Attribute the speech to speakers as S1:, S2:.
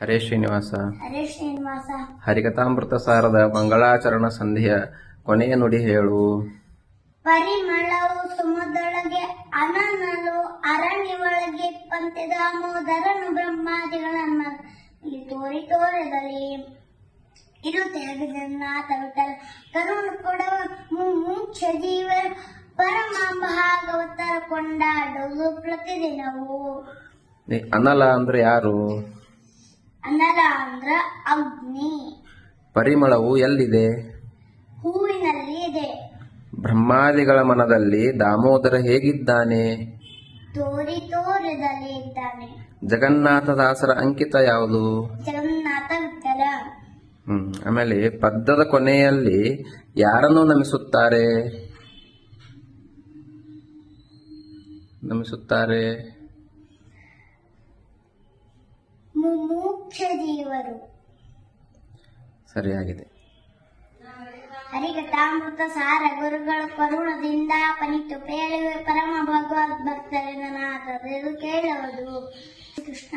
S1: ಹರೇ ಶ್ರೀನಿವಾಸ.
S2: ಹರೇ ಶ್ರೀನಿವಾಸ.
S1: ಹರಿಕಥಾಮೃತ ಸಾರದ ಮಂಗಳಾಚರಣ ಸಂಧಿಯ ಕೊನೆಯ ನುಡಿ ಹೇಳು.
S2: ಪರಿಮಳವು ಸುಮದೊಳಗೆ ಅನನಲು ಅರಣ್ಯವೊಳಗೆ ಪಂತೆ ದಾಮೋದರನು ಬ್ರಹ್ಮಾದಿಗಳನ್ನ ತೋರಿ ತೋರದಲ್ಲಿ ಇರುತ್ತೆ ಜಗನ್ನಾಥ ವಿಠಲ ಕರುಣ ಕೊಡವ ಮುಂಚ ಮುಖ್ಯ ಜೀವ ಪರಮ ಭಾಗವತರ ಕೊಂಡಾಡುವುದು ಪ್ರತಿದಿನವು.
S1: ಅನಲ ಅಂದ್ರೆ ಯಾರು?
S2: ಅನಲ ಅಂದ್ರ ಅಗ್ನಿ.
S1: ಪರಿಮಳವು ಎಲ್ಲಿದೆ?
S2: ಹೂವಿನಲ್ಲಿ ಇದೆ.
S1: ಬ್ರಹ್ಮಾದಿಗಳ ಮನದಲ್ಲಿ ದಾಮೋದರ ಹೇಗಿದ್ದಾನೆ?
S2: ತೋರಿ ತೋರದಲ್ಲಿ ಇದ್ದಾನೆ.
S1: ಜಗನ್ನಾಥದಾಸರ ಅಂಕಿತ ಯಾವುದು?
S2: ಜಗನ್ನಾಥ ವಿಠಲ.
S1: ಹ್ಮ್ ಆಮೇಲೆ ಪದ್ಯದ ಕೊನೆಯಲ್ಲಿ ಯಾರನ್ನು ನಮಿಸುತ್ತಾರೆ? ನಮಿಸುತ್ತಾರೆ
S2: ಮುಮುಕ್ಷ ಜೀವರು
S1: ಸರಿಯಾಗಿದೆ.
S2: ಹರಿಕಥಾಮೃತ ಸಾರ ಗುರುಗಳ ಕರುಣದಿಂದ ಪನಿತು ಪೇಳುವೆ ಪರಮ ಭಗವದ್ ಭಕ್ತರಿಂದ ನಾಥದೆದು ಕೇಳುವುದು ಕೃಷ್ಣ